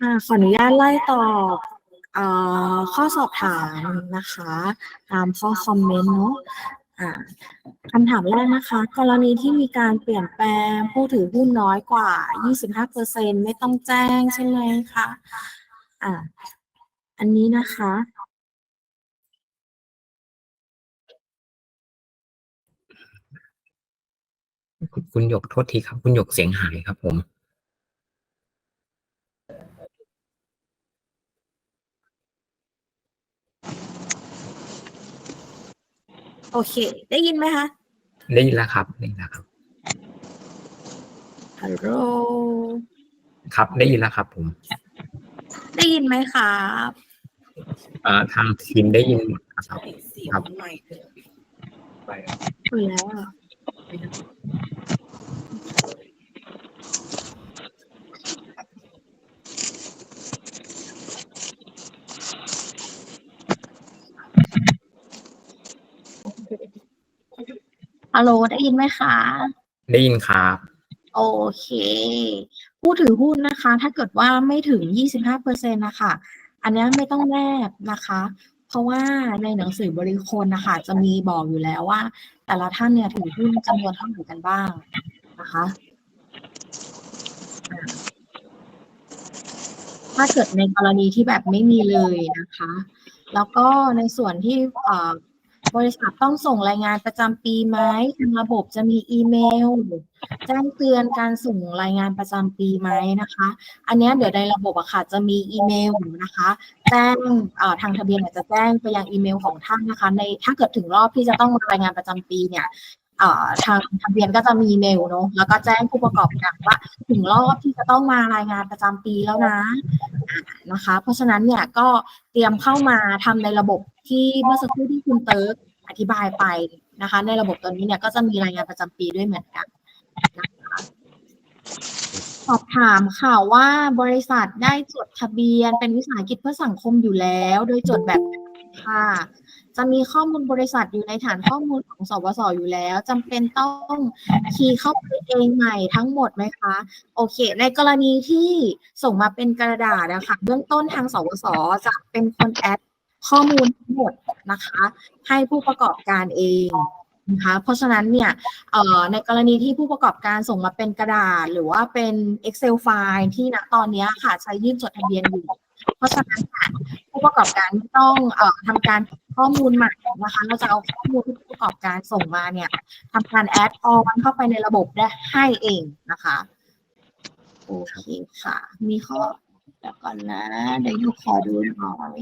ค่ะขออนุญาตไล่ตอบเอ่อข้อสอบถามนะคะ ตามข้อคอมเมนต์เนาะอ่าคำถามแรกนะคะ กรณีที่มีการเปลี่ยนแปลงผู้ถือหุ้นน้อยกว่า 25%ไม่ต้องแจ้งใช่ไหมคะอ่าอันนี้นะคะคุณคุณหยกโทษทีครับ คุณหยกเสียงหายครับผม โอเค ได้ยินไหมคะได้ยินแล้วครับได้ยินแล้วครับฮัลโหลครับ ได้ยินแล้วครับ ผม ได้ยินไหมครับเอ่อทางทีมได้ยินหมดนะครับ ครับคุยแล้วอะ ฮัลโหลได้ยินไหมคะ ได้ยินครับ โอเค ผู้ถือหุ้นนะคะ ถ้าเกิดว่าไม่ถึง 25%นะคะ อันเนี้ยไม่ต้องแลกนะคะ เพราะว่าในหนังสือบริคลนะคะ จะมีบอกอยู่แล้วว่า แต่ละท่านเนี่ยถือหุ้นจำนวนเท่าไหร่กันบ้างนะคะอ่าถ้าเกิดในกรณีที่แบบไม่มีเลยนะคะ แล้วก็ในส่วนที่เอ่อ บริษัทต้องส่งรายงานประจำปีไหมทางระบบจะมีอีเมลแจ้งเตือนการส่งรายงานประจำปีไหมนะคะ อันนี้เดี๋ยวในระบบอะค่ะจะมีอีเมลนะคะ แจ้งทางทะเบียนอาจจะแจ้งไปยังอีเมลของท่านนะคะ ในถ้าเกิดถึงรอบที่จะต้องรายงานประจำปีเนี่ย ทางทะเบียนก็จะมีเมลเนาะแล้วก็แจ้งผู้ประกอบการว่าถึงรอบที่จะต้องมารายงานประจำปีแล้วนะนะคะ เพราะฉะนั้นเนี่ยก็เตรียมเข้ามาทำในระบบที่เมื่อสักครู่ที่คุณเติร์กอธิบายไปนะคะ ในระบบตัวนี้เนี่ยก็จะมีรายงานประจำปีด้วยเหมือนกันนะคะสอบถามค่ะว่าบริษัทได้จดทะเบียนเป็นวิสาหกิจเพื่อสังคมอยู่แล้ว โดยจดแบบค่ะ จะมีข้อมูลบริษัทอยู่ในฐานข้อมูลของสวสอยู่แล้วจำเป็นต้องคีย์เข้าไปเองใหม่ทั้งหมดไหมคะ โอเค ในกรณีที่ส่งมาเป็นกระดาษนะคะเบื้องต้นทางสวสจะเป็นคนแอดข้อมูลทั้งหมดนะคะ ให้ผู้ประกอบการเองนะคะเพราะฉะนั้นเนี่ยในกรณีที่ผู้ประกอบการส่งมาเป็นกระดาษ หรือว่าเป็น Excel ไฟล์ที่ณตอนนี้ค่ะใช้ยื่นจดทะเบียนอยู่ เพราะฉะนั้นผู้ประกอบการไม่ต้องอ่อทำการ ข้อมูลใหม่นะคะ เราจะเอาข้อมูลที่ผู้ประกอบการส่งมาเนี่ยทำการแอดออนเข้าไปในระบบได้ให้เองนะคะโอเคค่ะ มีข้อเดี๋ยวก่อนนะ เดี๋ยวดูขอดูหน่อย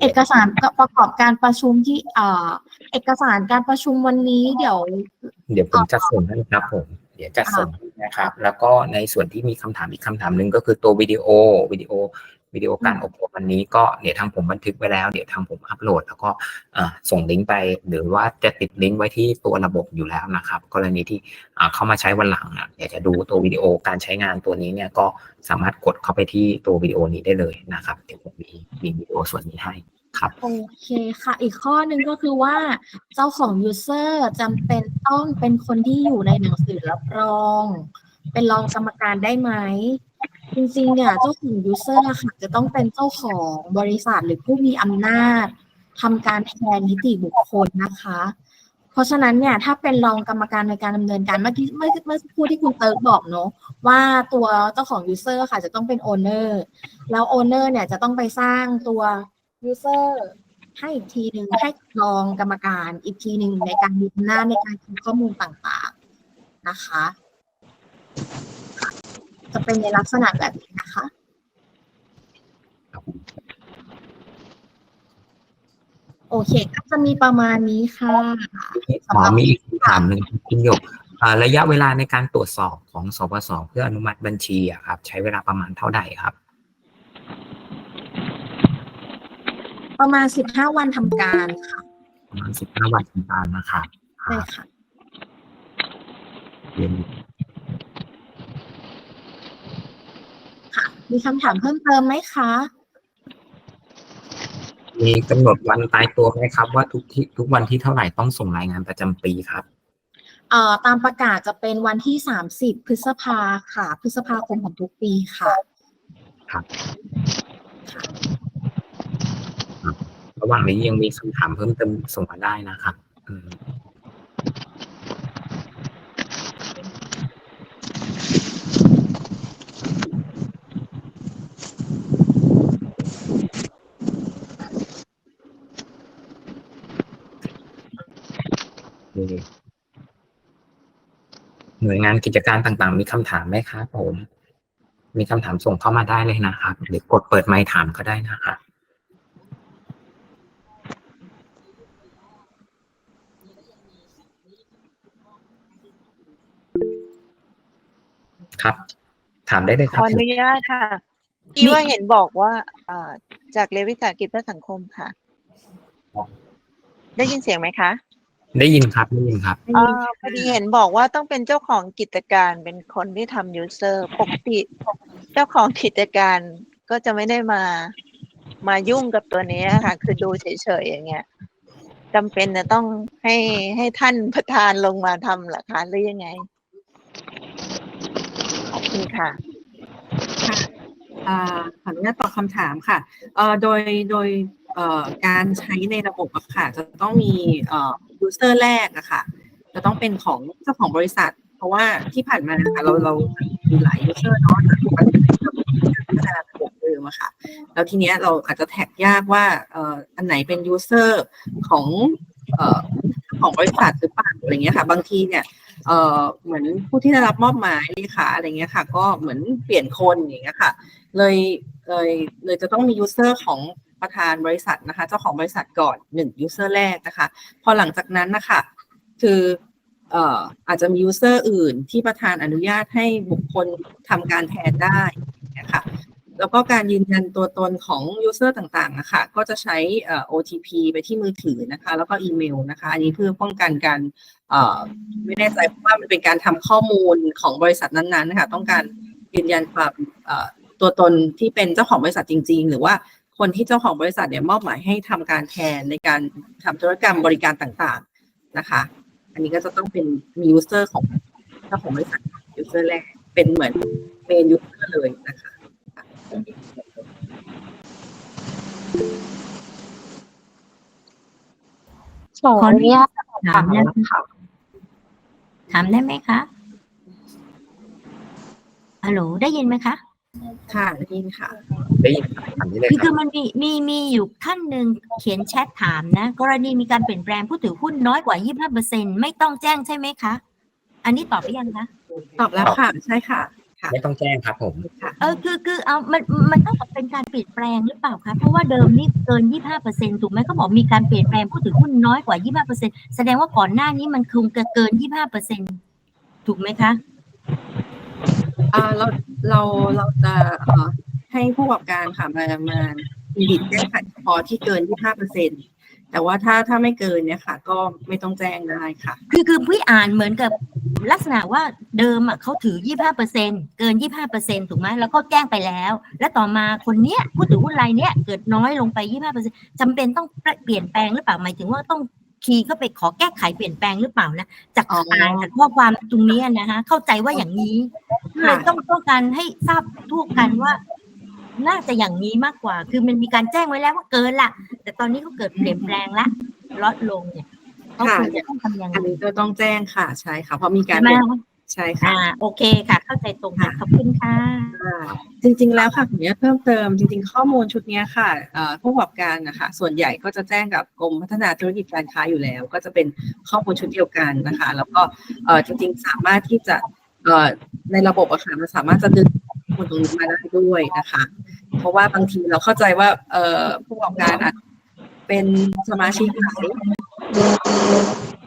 เอกสารประกอบการประชุมที่เอ่อเอกสารการประชุมวันนี้เดี๋ยว เดี๋ยวผมจะส่งให้ครับผม เดี๋ยวจะส่งนะครับ แล้วก็ในส่วนที่มีคำถามอีกคำถามหนึ่งก็คือตัววิดีโอวิดีโอ วิดีโอการอบรมวันนี้ก็เดี๋ยวทางผมบันทึกไว้แล้ว เดี๋ยวทางผมอัปโหลด แล้วก็อ่าส่งลิงก์ไป หรือว่าจะติดลิงก์ไว้ที่ตัวระบบอยู่แล้วนะครับ กรณีที่อ่าเข้ามาใช้วันหลังอะอยากจะดูตัววิดีโอการใช้งานตัวนี้เนี่ยก็สามารถกดเข้าไปที่ตัววิดีโอนี้ได้เลยนะครับเดี๋ยวผมมีมีวิดีโอส่วนนี้ให้ครับโอเคค่ะ อีกข้อหนึ่งก็คือว่าเจ้าของ user จำเป็นต้องเป็นคนที่อยู่ในหนังสือรับรอง เป็นรองกรรมการได้ไหม จริงๆ เนี่ยเจ้าของ user อะค่ะจะต้องเป็นเจ้าของบริษัทหรือผู้มีอำนาจทำการแทนนิติบุคคลนะคะ เพราะฉะนั้นเนี่ยถ้าเป็นรองกรรมการในการดำเนินการเมื่อกี้เมื่อเมื่อสักครู่ที่คุณเติร์กบอกเนาะว่าตัวเจ้าของ user ค่ะจะต้องเป็น owner แล้ว owner เนี่ยจะต้องไปสร้างตัว user ให้อีกทีหนึ่งให้รองกรรมการอีกทีหนึ่งในการมีอำนาจในการคิดข้อมูลต่างๆนะคะ จะเป็นในลักษณะแบบนี้นะคะ โอเค ก็จะมีประมาณนี้ค่ะหมอมีอีกคำถามหนึ่งครับคุณหยกอ่าระยะเวลาในการตรวจสอบของสปสเพื่ออนุมัติบัญชีอะครับ ใช้เวลาประมาณเท่าไหร่ครับ ประมาณสิบห้าวันทำการค่ะ ประมาณสิบห้าวันทำการนะครับใช่ค่ะ เรียน ค่ะ มีคำถามเพิ่มเติมไหมคะ มีกำหนดวันตายตัวไหมครับ ว่าทุกที่ทุกวันที่เท่าไหร่ต้องส่งรายงานประจำปีครับเอ่อตามประกาศจะเป็นวันที่ 30 พฤษภาค่ะ พฤษภาคมของทุกปีค่ะ ครับครับระหว่างนี้ยังมีคำถามเพิ่มเติมส่งมาได้นะครับอืม นี่ หน่วยงานกิจการต่างๆ มีคำถามไหมครับผม มีคำถามส่งเข้ามาได้เลยนะครับหรือกดเปิดไมค์ถามก็ได้นะครับครับ ถามได้เลยคขรับ ออนุญาตค่ะที่ว่าเห็นบอกว่าเอ่อจากเรียนวิสาหกิจเพื่อสังคมค่ะ ได้ยินเสียงไหมคะ ได้ยินครับได้ยินครับ เอ่อพอดีเห็นบอกว่าต้องเป็นเจ้าของกิจการเป็นคนที่ทำยูเซอร์ปกติเจ้าของกิจการก็จะไม่ได้มามายุ่งกับตัวนี้ค่ะ คือดูเฉยๆอย่างเงี้ยจำเป็นจะต้องให้ให้ท่านประธานลงมาทำเหรอคะหรือยังไงขอบคุณค่ะ อ่าขออนุญาตตอบคำถามค่ะเอ่อโดยโดยเอ่อ การใช้ในระบบอะค่ะจะต้องมีเอ่อ user แรกอะค่ะจะต้องเป็นของเจ้าของบริษัท เพราะว่าที่ผ่านมานะคะเราเรามีหลาย user เนาะจากพัฒนาระบบเดิมอะค่ะแล้วทีเนี้ยเราอาจจะแท็กยากว่าอันไหนเป็น user ของเอ่อของบริษัทหรือเปล่าอะไรเงี้ยค่ะ บางทีเนี่ยเอ่อเหมือนผู้ที่ได้รับมอบหมายเลขาอะไรเงี้ยค่ะ ก็เหมือนเปลี่ยนคนอย่างเงี้ยค่ะ เลยเลยเลยจะต้องมี user ของ ประธานบริษัทนะคะ เจ้าของบริษัทก่อนหนึ่ง user แรกนะคะ พอหลังจากนั้นนะคะคืออาจจะมี user อื่นที่ประธานอนุญาตให้บุคคลทำการแทนได้นะคะแล้วก็การยืนยันตัวตนของ user ต่างๆนะคะก็จะใช้ OTP ไปที่มือถือนะคะ แล้วก็อีเมลนะคะ อันนี้เพื่อป้องกันการไม่แน่ใจว่ามันเป็นการทำข้อมูลของบริษัทนั้นๆนะคะต้องการยืนยันความตัวตนที่เป็นเจ้าของบริษัทจริง ๆ หรือว่า คนที่เจ้าของบริษัทเนี่ยมอบหมายให้ทำการแทนในการทำธุรกรรมบริการต่างๆนะคะ อันนี้ก็จะต้องเป็นมี user ของเจ้าของบริษัท user แรกเป็นเหมือนเมน user เลยนะคะขออนุญาตถามได้ไหมคะถามได้ไหมคะฮัลโหลได้ยินไหมคะ ค่ะได้ยินค่ะ ได้ยินครับถามได้เลยคือคคืรับอมันมีมีมีอยู่ท่านหนึ่งเขียนแชทถามนะ กรณีมีการเปลี่ยนแปลงผู้ถือหุ้นน้อยกว่า 25%ไม่ต้องแจ้งใช่ไหมคะ อันนี้ตอบไปยังคะตอบแล้วค่ะ ใช่ค่ะ ค่ะไม่ต้องแจ้งครับผมเออคือคือเอามันมันต้องเป็นการเปลี่ยนแปลงหรือเปล่าคะเพราะว่าเดิมนี่เกิน 25%ถูกไหมเขาบอกมีการเปลี่ยนแปลงผู้ถือหุ้นน้อยกว่า 25%แสดงว่าก่อนหน้านี้มันคงจะเกิน 25%ถูกไหมคะ อ่าเราเราเราจะเอ่อให้ผู้ประกอบการค่ะมามาบิดแก้ไขเฉพาะที่เกิน25เปอร์เซ็นแต่ว่าถ้าถ้าไม่เกินเนี่ยค่ะ ก็ไม่ต้องแจ้งได้ค่ะ คือคือพี่อ่านเหมือนกับลักษณะว่าเดิมอะเขาถือ 25เปอร์เซ็นเกิน 25เปอร์เซ็นถูกไหมแล้วก็แจ้งไปแล้ว แล้วต่อมาคนเนี้ยผู้ถือหุ้นรายเนี้ยเกิดน้อยลงไป 25เปอร์เซ็นจำเป็นต้องเปลี่ยนแปลงหรือเปล่าหมายถึงว่าต้อง คีย์เข้าไปขอแก้ไขเปลี่ยนแปลงหรือเปล่านะจากอ๋ออ่านจากข้อความตรงเนี้ยนะคะเข้าใจว่าอย่างนี้เลยต้องต้องการให้ทราบทั่วกันว่า น่าจะอย่างนี้มากกว่า คือมันมีการแจ้งไว้แล้วว่าเกินละแต่ตอนนี้เขาเกิดเปลี่ยนแปลงละลดลงเนี่ยเขาควรจะต้องทำยังไงอันนี้ก็ต้องแจ้งค่ะ ใช่ค่ะเพราะมีการใช่ไหมเปลี่ยน ใช่ค่ะ อ่าโอเคค่ะ เข้าใจตรงค่ะขอบคุณค่ะค่ะจริงๆ แล้วค่ะผมจะเพิ่มเติมจริง ๆ ข้อมูลชุดเนี้ยค่ะเอ่อผู้ประกอบการนะคะส่วนใหญ่ก็จะแจ้งกับกรมพัฒนาธุรกิจการค้าอยู่แล้ว ก็จะเป็นข้อมูลชุดเดียวกันนะคะ แล้วก็เอ่อจริง ๆ สามารถที่จะเอ่อในระบบอะค่ะมันสามารถจะดึงข้อมูลตรงนี้มาได้ด้วยนะคะ เพราะว่าบางทีเราเข้าใจว่าเอ่อผู้ประกอบการอาจเป็นสมาชิกหลาย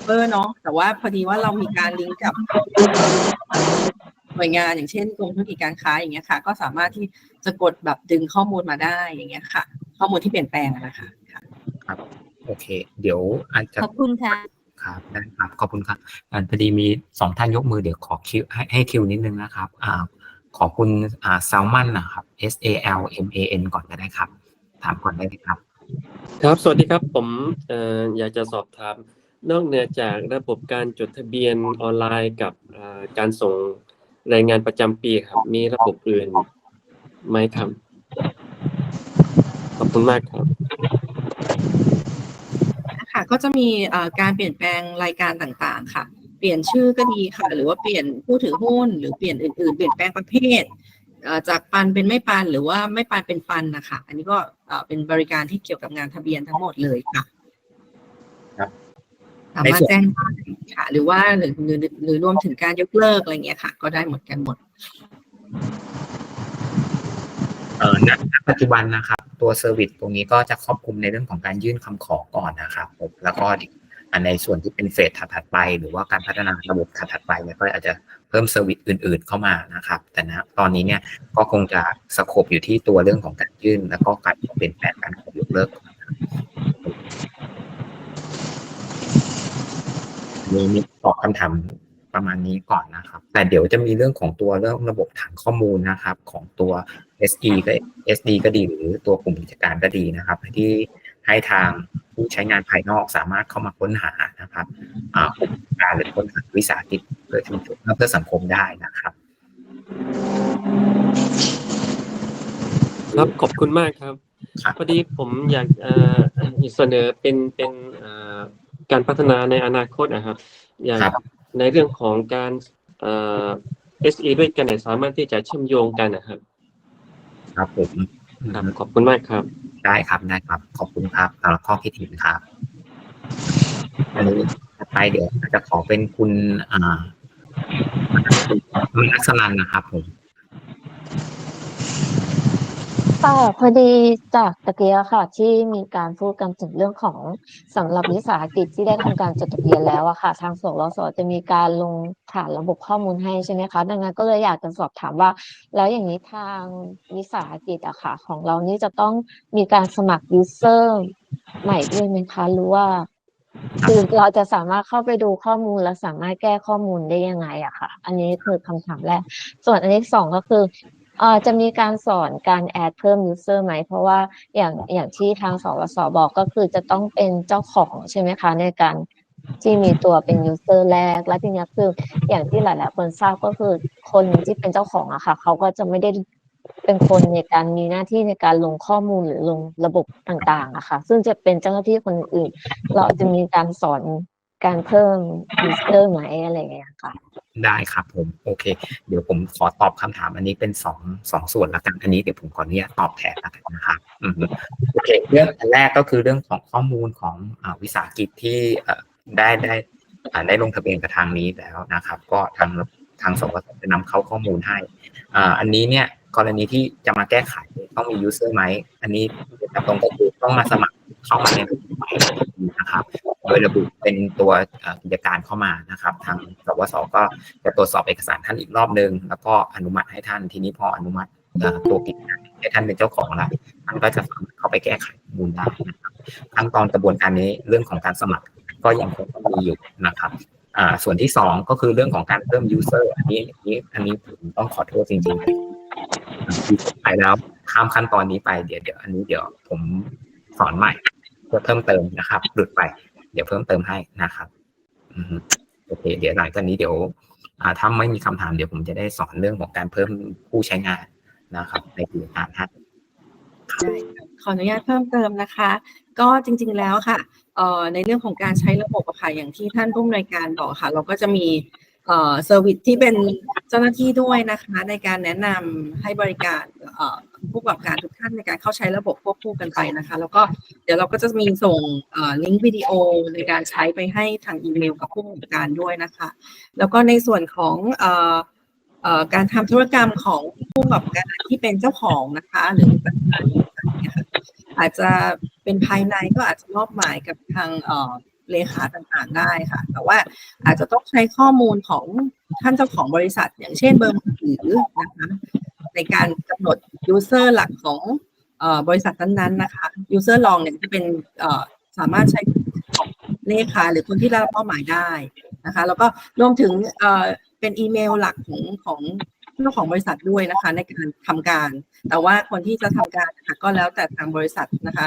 เบอร์เนาะแต่ว่าพอดีว่าเรามีการลิงก์กับหน่วยงานอย่างเช่นกรมธุรกิจการค้าอย่างเงี้ยค่ะ ก็สามารถที่จะกดแบบดึงข้อมูลมาได้อย่างเงี้ยค่ะ ข้อมูลที่เปลี่ยนแปลงอะนะคะค่ะโอเค เดี๋ยวอาจจะขอบคุณค่ะครับได้ครับขอบคุณครับอ่าพอดีมีสองท่านยกมือเดี๋ยวขอคิวให้ให้คิวนิดนึงนะครับอ่าขอคุณอ่าแซลมอนนะครับ S A L M A N ก่อนก็ได้ครับ ถามก่อนได้เลยครับ ครับ สวัสดีครับผมเอ่ออยากจะสอบถาม นอกเหนือจากระบบการจดทะเบียนออนไลน์กับการส่งรายงานประจำปีครับ มีระบบอื่นไหมครับ ขอบคุณมากครับค่ะก็จะมีการเปลี่ยนแปลงรายการต่างๆ ค่ะ เปลี่ยนชื่อก็ดีค่ะ หรือว่าเปลี่ยนผู้ถือหุ้น หรือเปลี่ยนอื่นๆ เปลี่ยนแปลงประเภทจากปันเป็นไม่ปันหรือว่าไม่ปันเป็นปันนะคะ อันนี้ก็เป็นบริการที่เกี่ยวกับงานทะเบียนทั้งหมดเลยค่ะ สามารถแจ้งได้ค่ะ หรือว่าหรือหรือหรือรวมถึงการยกเลิกอะไรเงี้ยค่ะ ก็ได้หมดกันหมด เอ่อณณปัจจุบันนะครับ ตัวเซอร์วิสตรงนี้ก็จะครอบคลุมในเรื่องของการยื่นคำขอก่อนนะครับผมแล้วก็อันในส่วนที่เป็นเฟสถัดๆไป หรือว่าการพัฒนาระบบถัดๆไปเนี่ยก็อาจจะเพิ่มเซอร์วิสอื่น ๆเข้ามานะครับ แต่นะตอนนี้เนี่ยก็คงจะสโคบอยู่ที่ตัวเรื่องของการยื่น แล้วก็การเปลี่ยนแปลงการขอยกเลิก มีมีตอบคำถามประมาณนี้ก่อนนะครับ แต่เดี๋ยวจะมีเรื่องของตัวเรื่องระบบฐานข้อมูลนะครับ ของตัว SE ก็ SD ก็ดีหรือตัวกลุ่มกิจการก็ดีนะครับ ที่ให้ทางผู้ใช้งานภายนอกสามารถเข้ามาค้นหานะครับอ่ากลุ่มกิจการหรือค้นหาวิสาหกิจเพื่อชุมชนเพื่อสังคมได้นะครับ ครับขอบคุณมากครับครับพอดีผมอยากเอ่อเสนอเป็นเป็นเอ่อ การพัฒนาในอนาคตนะครับอย่างครับในเรื่องของการเอ่อ SE ด้วยกันเนี่ยสามารถที่จะเชื่อมโยงกันนะครับ ครับผมครับขอบคุณมากครับ ได้ครับได้ครับ ขอบคุณครับสำหรับข้อคิดเห็นครับอันนี้ต่อไปเดี๋ยวจะขอเป็นคุณอ่าคุณลักษณันนะครับผม ค่ะพอดีจากตะเกียค่ะ ที่มีการพูดกันถึงเรื่องของสำหรับวิสาหกิจที่ได้ทำการจดทะเบียนแล้วอะค่ะ ทางสรสจะมีการลงฐานระบบข้อมูลให้ใช่ไหมคะ ดังนั้นก็เลยอยากจะสอบถามว่า แล้วอย่างนี้ทางวิสาหกิจอะค่ะ ของเรานี่จะต้องมีการสมัครยูเซอร์ใหม่ด้วยไหมคะหรือว่าคือเราจะสามารถเข้าไปดูข้อมูลและสามารถแก้ข้อมูลได้ยังไงอะค่ะ อันนี้คือคำถามแรก ส่วนอันที่สองก็คือ เอ่อจะมีการสอนการแอดเพิ่ม user ไหม เพราะว่าอย่างอย่างที่ทางสวสบอกก็คือจะต้องเป็นเจ้าของใช่ไหมคะ ในการที่มีตัวเป็น user แรก และทีเนี้ยคืออย่างที่หลาย ๆ คนทราบก็คือคนที่เป็นเจ้าของอะค่ะ เขาก็จะไม่ได้เป็นคนในการมีหน้าที่ในการลงข้อมูลหรือลงระบบต่าง ๆอะค่ะ ซึ่งจะเป็นเจ้าหน้าที่คนอื่น เราจะมีการสอน การเพิ่ม user ไหมอะไรอย่างเงี้ยค่ะ ได้ครับผม โอเค เดี๋ยวผมขอตอบคำถามอันนี้เป็นสองสองส่วนละกันอันนี้เดี๋ยวผมขออนุญาตตอบแทนละกันนะครับโอเค เรื่องอันแรกก็คือเรื่องของข้อมูลของอวิสาหกิจที่ได้ได้ได้ลงทะเบียนกับทางนี้แล้วนะครับ ก็ทางทางสวสจะนำเข้าข้อมูลให้อันนี้เนี่ยกรณีที่จะมาแก้ไขต้องมียูเซอร์ไหมอันนี้ตรงก็คือต้องมาสมัคร เข้ามาในระบบใหม่นะครับโดยระบุเป็นตัวกิจการเข้ามานะครับ ทางสวสก็จะตรวจสอบเอกสารท่านอีกรอบนึง แล้วก็อนุมัติให้ท่านทีนี้พออนุมัติตัวกิจการให้ท่านเป็นเจ้าของแล้วท่านก็จะเข้าไปแก้ไขมูลได้นะครับขั้นตอนกระบวนการนี้เรื่องของการสมัครก็ยังคงมีอยู่นะครับส่วนที่สองก็คือเรื่องของการเพิ่ม user อันนี้อันนี้อันนี้ผมต้องขอโทษจริงๆไปแล้วข้ามขั้นตอนนี้ไปเดี๋ยวเดี๋ยวอันนี้เดี๋ยวผมสอนใหม่ เพื่อเพิ่มเติมนะครับ หลุดไป เดี๋ยวเพิ่มเติมให้นะครับอโอเค เดี๋ยวหลังจากนี้เดี๋ยวถ้าไม่มีคำถามเดี๋ยวผมจะได้สอนเรื่องของการเพิ่มผู้ใช้งานนะครับ ในกิจการให้ขออนุญาตเพิ่มเติมนะคะ ก็จริงๆแล้วค่ะเอ่อในเรื่องของการใช้ระบบอะค่ะอย่างที่ท่านผู้อำนวยการบอกค่ะ เราก็จะมีเอ่อเซอร์วิสที่เป็นเจ้าหน้าที่ด้วยนะคะ ในการแนะนำให้บริการเอ่อ ผู้ประกอบการทุกท่านในการเข้าใช้ระบบควบคู่กันไปนะคะ แล้วก็เดี๋ยวเราก็จะมีส่งลิงก์วิดีโอในการใช้ไปให้ทางอีเมลกับผู้ประกอบการด้วยนะคะ แล้วก็ในส่วนของออการทำธุรกรรมของผู้ประกอบการที่เป็นเจ้าของนะคะ หรืออาจจะเป็นภายในก็อาจจะมอบหมายกับทางเลขาต่างๆได้ค่ะ แต่ว่าอาจจะต้องใช้ข้อมูลของท่านเจ้าของบริษัท อย่างเช่นเบอร์มือถือนะคะในการกำหนด user หลักของอบริษัทนั้นๆนะคะ user ลองเนี่ยจะเป็นสามารถใช้ของเลขาหรือคนที่รับมอบหมายได้นะคะ แล้วก็รวมถึงเป็นอีเมลหลักของของเจ้าของบริษัทด้วยนะคะในการทำการ แต่ว่าคนที่จะทำการนะคะก็แล้วแต่ทางบริษัทนะคะ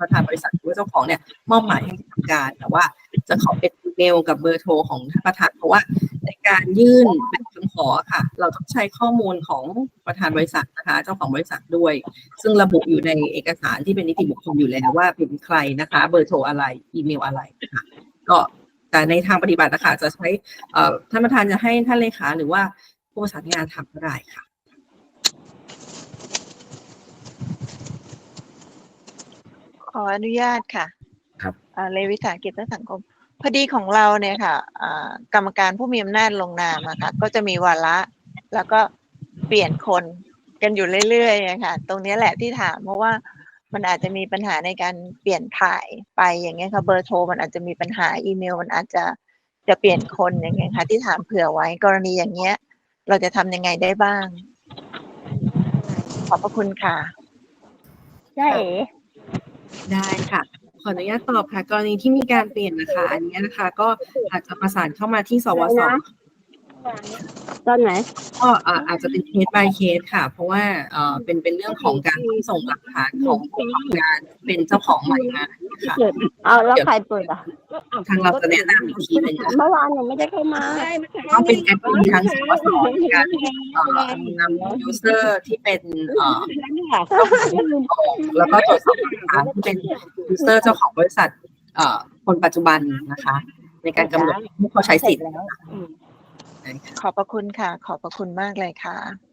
ประธานบริษัทหรือเจ้าของเนี่ยมอบหมายให้ทำการ แต่ว่าจะขอเป็นอีเมลกับเบอร์โทรของท่านประธานเพราะว่า ในการยื่นแบบคำขอค่ะ เราต้องใช้ข้อมูลของประธานบริษัทนะคะ เจ้าของบริษัทด้วย ซึ่งระบุอยู่ในเอกสารที่เป็นนิติบุคคลอยู่แล้วว่าเป็นใครนะคะ เบอร์โทรอะไร อีเมลอะไรนะคะก็แต่ในทางปฏิบัตินะคะจะใช้เอ่อท่านประธานจะให้ท่านเลขาหรือว่าผู้ประสานงานทำก็ได้ค่ะขออนุญาตค่ะ ครับอ่าเลวิสาหกิจและสังคม พอดีของเราเนี่ยค่ะอ่ากรรมการผู้มีอำนาจลงนามอะค่ะก็จะมีวาระ แล้วก็เปลี่ยนคนกันอยู่เรื่อยๆอะค่ะตรงนี้แหละที่ถามเพราะว่ามันอาจจะมีปัญหาในการเปลี่ยนถ่ายไปอย่างเงี้ยค่ะเบอร์โทรมันอาจจะมีปัญหาอีเมล มันอาจจะจะเปลี่ยนคนอย่างเงี้ยค่ะที่ถามเผื่อไว้กรณีอย่างเงี้ย เราจะทำยังไงได้บ้าง ขอบพระคุณค่ะได้เอ๋ได้ค่ะ ขออนุญาตตอบค่ะ กรณีที่มีการเปลี่ยนนะคะ อันนี้นะคะ ก็อาจจะประสานเข้ามาที่สวส ตอนไหนก็อ่าอาจจะเป็นเคส by เคสค่ะ เพราะว่าเอ่อเป็นเป็นเรื่องของการส่งหลักฐานของผู้ทำงานเป็นเจ้าของใหม่มาค่ะเปิดเอาแล้วใครเปิดอะทางเราจะแนะนำอีกทีหนึ่งนะคะเมื่อวานยังไม่ได้เข้ามาก็เป็นแอดมินทางสวสในการเอ่อนำยูเซอร์ที่เป็นเอ่อเจ้าของแล้วก็ตรวจสอบหลักฐานที่เป็นยูเซอร์เจ้าของบริษัทเอ่อคนปัจจุบันนะคะ ในการกำหนดผู้เขาใช้สิทธิ์ ขอบพระคุณค่ะ ขอบพระคุณมากเลยค่ะ